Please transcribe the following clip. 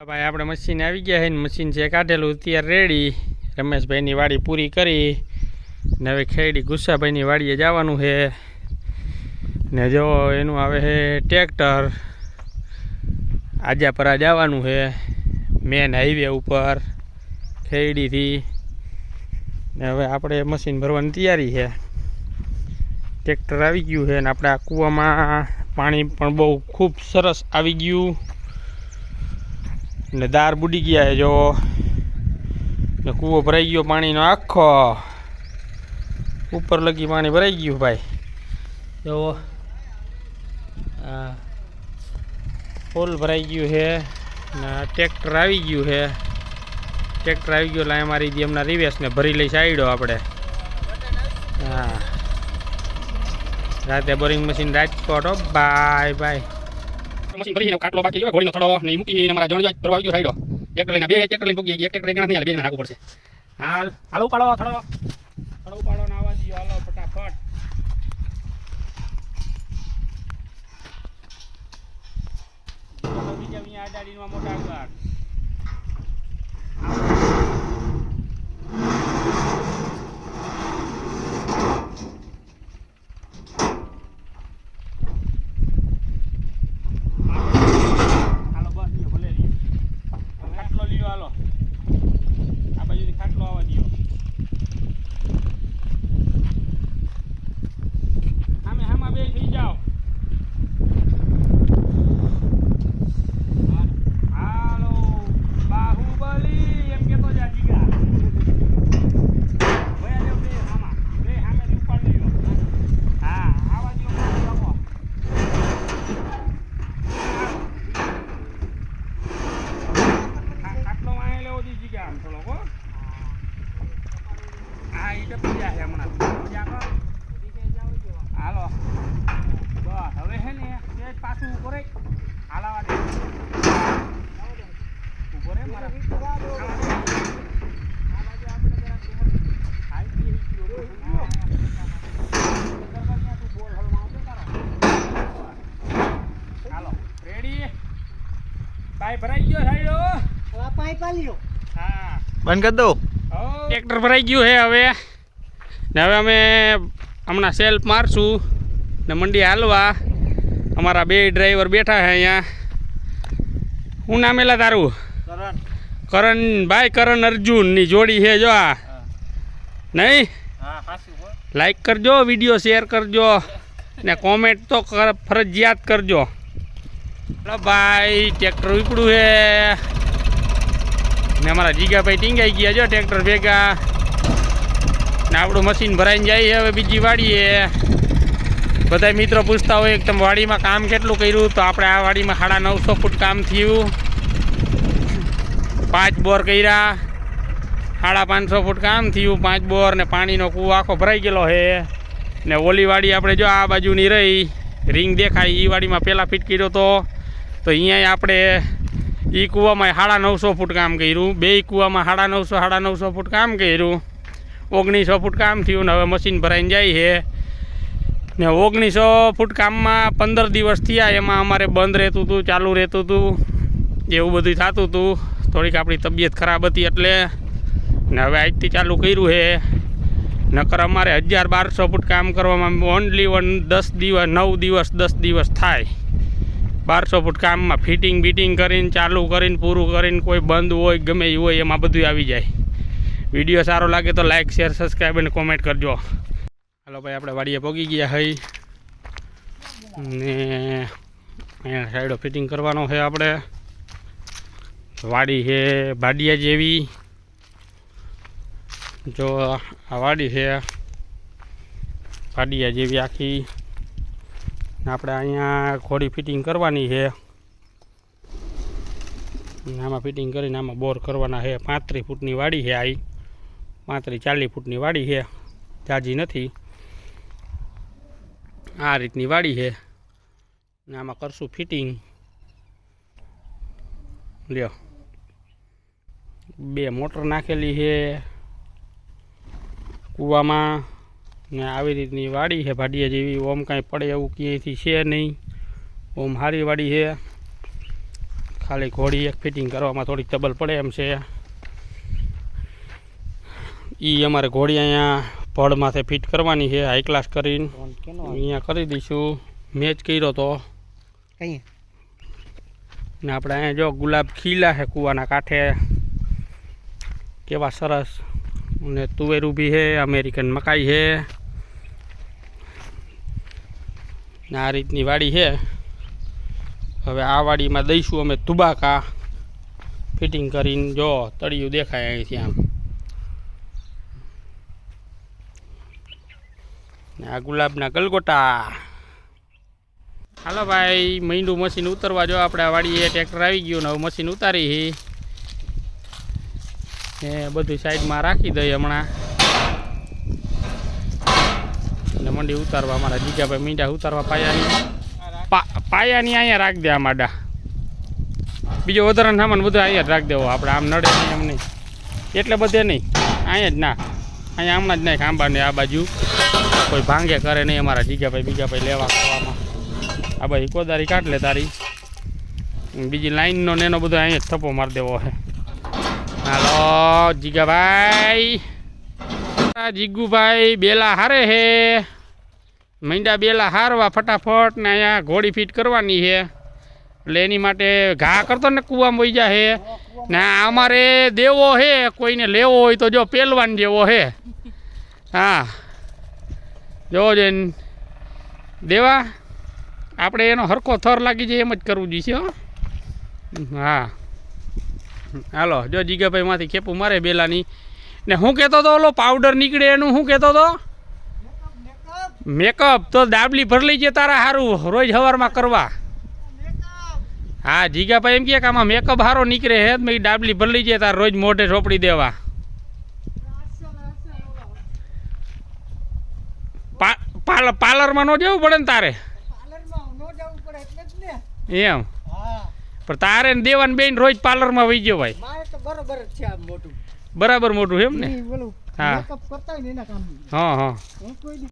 ભાઈ આપણે મશીન આવી ગયા છે ને મશીન છે કાઢેલું અત્યારે રેડી રમેશભાઈની વાડી પૂરી કરી. ને હવે ખેડી ગુસ્સાભાઈની વાડીએ જવાનું છે ને જો એનું આવે છે ટ્રેક્ટર આજાપરા જવાનું છે મેન હાઈવે ઉપર ખેડીથી. ને હવે આપણે મશીન ભરવાની તૈયારી છે ટ્રેક્ટર આવી ગયું છે ને આપણે આ કૂવામાં પાણી પણ બહુ ખૂબ સરસ આવી ગયું. ને દાર બુડી ગયા છે જો ને કૂવો ભરાઈ ગયો પાણીનો આખો. ઉપર લગી પાણી ભરાઈ ગયું ભાઈ. જો ફૂલ ભરાઈ ગયું છે ને ટ્રેક્ટર આવી ગયું છે. ટ્રેક્ટર આવી ગયું એટલે અમારી જે એમના રિવેશને ભરી લઈ સાઈડો આપણે. હા. રાતે boring machine Rajkot bye bye. Machine ભરીને કાટલો બાકી ઘોડીનો થડો ને મૂકી અમારા જણ જાત ભરવા ગયો સાઈડો. ટ્રેક્ટર લઈને બે ટ્રેક્ટર લઈને પૂગી એક ટ્રેક્ટર ગણા નહીં બે નાખવું પડશે. હાલ હાલ ઉપાડો, થડો. થડો ઉપાડો ને હાલો, ફટાફટ. બીજા અહીંયા આડાડીમાં મોટા આગળ હાલો બસ લ્યો ભલે લ્યો ખાટલો લ્યો હાલો આ બાજુથી ખાટલો આવવા દ્યો સામે હામાં બે થઈ જાઓ હાલો બાહુબલી એમ કેતો જા જીગા ભયા લ્યો બે હામાં બે હામેથી ઉપાડી લ્યો હા આવા દ્યો મોટો બાપો. ખા- ખાટલો વાંહે લેવો દી જીગા આમ થોડોક હો હા ઈ ટપી હમણાં? મજા કર. હાલો. બસ હવે હે ને તે પાછું ઊભો રે હાલાવા દે. ઊભો રે મારા. આવા બી હઈ ગયો. તું બોલ હલવા આવતો હાલો. રેડી ભાઈ ભરાઈ ગયો સાઈડો હા. બંધ કરી દો ટ્રેક્ટર ભરાઈ ગયું છે હવે. ને હવે અમે હમણાં સેલ્ફ મારશું ને મંડી હાલવા. અમારા બે ડ્રાઈવર બેઠા છે અહીંયા. હું નામ એલા તારું? કરણ. ભાઈ કરણ અર્જુનની જોડી છે જો આ. નહીં? લાઈક કરજો વીડિયો શેર કરજો ને કોમેન્ટ તો ફરજિયાત કરજો. ભાઈ ટ્રેક્ટર ઉપડું છે. ને અમારા જીગાભાઈ ટીંગાઈ ગયા જો ટ્રેક્ટર ભેગા. ને આપણું મશીન ભરાઈને જાય હવે બીજી વાડીએ. બધા મિત્રો પૂછતા હોય તમે વાડીમાં કામ કેટલું કર્યું? તો આપણે આ વાડીમાં સાડા નવસો ફૂટ કામ થયું. પાંચ બોર કર્યા. સાડા પાંચસો ફૂટ કામ થયું. પાંચ બોર ને પાણીનો કૂવો આખો ભરાઈ ગયેલો છે. ને ઓલી વાડી આપણે જો આ બાજુની રહી. રિંગ દેખાય. એ વાડીમાં પહેલાં ફિટ કર્યો તો. તો અહીંયા આપણે એ કૂવામાં સાડા નવસો ફૂટ કામ કર્યું. બે કૂવામાં સાડા નવસો સાડા નવસો ફૂટ કામ કર્યું. ઓગણીસો ફૂટ કામ થયું ને હવે મશીન ભરાઈને જાય છે. ને ઓગણીસો ફૂટ કામમાં પંદર દિવસ થયા, એમાં અમારે બંધ રહેતું હતું, ચાલુ રહેતું હતું, એવું બધું થતું હતું. થોડીક આપણી તબિયત ખરાબ હતી એટલે ને હવે આજથી ચાલુ કર્યું છે. નકર અમારે હજાર બારસો ફૂટ કામ કરવામાં ઓનલી વન દસ દિવસ, નવ દિવસ, દસ દિવસ થાય. બારસો ફૂટ કામમાં ફિટિંગ બિટિંગ કરીને, ચાલુ કરીને, પૂરું કરીને કોઈ બંધ હોય, ગમે એ હોય, એમાં બધું આવી જાય. વીડિયો સારો લાગે તો લાઇક શેર સબસ્ક્રાઈબ અને કોમેન્ટ કરજો. હાલો ભાઈ, આપણે વાડીએ પગી ગયા હઈ. ને અહીંયા સાઈડો ફિટિંગ કરવાનો છે આપણે. વાડી છે ભાડિયા જેવી. જો આ વાડી છે ભાડિયા જેવી આખી. આપણે અહીંયા ઘોડી ફિટિંગ કરવાની છે. આમાં ફિટિંગ કરીને આમાં બોર કરવાના છે. પાંત્રીસ ફૂટની વાડી છે આ પાંત્રીસ ચાલીસ ફૂટની વાડી છે, જાજી નથી. આ રીતની વાડી છે. ને આમાં કરશું ફિટિંગ. લ્યો. બે મોટર નાખેલી છે કૂવામાં. ને આવી રીતની વાડી છે ભાડિયા જેવી. ઓમ કાંઈ પડે એવું ક્યાંયથી છે નહીં. ઓમ હારી વાડી છે. ખાલી ઘોડી એક ફિટિંગ કરવામાં થોડીક તબલ પડે એમ છે. એ અમારે ઘોડી અહીંયા પડ માથે ફિટ કરવાની છે હાઈ ક્લાસ કરીને. અહીંયા કરી દઈશું. મેચ કર્યો તો. ને આપણે અહીંયા જો ગુલાબ ખીલા છે કૂવાના કાંઠે. કેવા સરસ. અને તુવેર ઊભી છે અમેરિકન મકાઈ છે. ને આ રીતની વાડી છે. હવે આ વાડીમાં દઈશું અમે તુબાકા. ફિટિંગ કરીને જો તળિયું દેખાય અહીંથી આમ. ને આ ગુલાબના ગલગોટા. હાલો ભાઈ, મીંડું મશીન ઉતરવા જો, આપણે આ વાડીએ ટ્રેક્ટર આવી ગયું ને હવે મશીન ઉતારી હી. એ બધું સાઈડમાં રાખી દઈએ હમણાં. ને મંડી ઉતારવા, અમારા જીગાભાઈ મીંડા ઉતારવા પાયાની પાયાની અહીંયા રાખ દે આ માડા બીજો વધારાનો સામાન બધું અહીંયા જ રાખ દેવો. આપણે આમ નડે નહીં એમ નહીં. એટલે બધે નહીં. અહીંયા જ ના. અહીંયા હમણાં જ નહીં ખાંબા ને આ બાજુ. કોઈ ભાંગે કરે નહીં, અમારા જીગાભાઈ બીજાભાઈ લેવા ખાવામાં. આ બધી કોદારી કાઢ લે તારી. બીજી લાઈનનો ને એનો બધો અહીંયા થપ્પો મારી દેવો છે હાલો જીગાભાઈ જીગુભાઈ બેલા હારે હે. મીંડા બેલા હારવા ફટાફટ ને અહીંયા ઘોડી ફીટ કરવાની છે એટલે એની માટે ઘા કરતો ને કૂવામાં વહી જા હે. ને અમારે દેવો હે, કોઈને લેવો હોય તો જો પહેલવાન જેવો હે. હા. જોવો જઈને દેવા, આપણે એનો હરખો થર લાગી જાય એમ જ કરવું જોઈશે હો. હા. હાલો, જો જીગાભાઈ માંથી ખેપું મારે બેલાની. ને હું કહેતો તો, ઓલો પાવડર નીકળે એનું શું કહેતો તો? મેકઅપ તો દાબલી ભરલી લઈ તારા સારું રોજ સવારમાં કરવા. હા, જીગાભાઈ એમ કે આમાં મેકઅપ સારો નીકળે હે મેં ડાબલી ભર લઈ જાય તાર રોજ મોઢે ઝોપડી દેવા. પાર્લર પાર્લરમાં ન જવું પડે ને તારે? એમ. પણ તારે ને દેવાન બેન રોજ પાર્લરમાં વહી ગયો ભાઈ. બરોબર છે મોટું. બરાબર મોટું એમ ને? હા. હા હા.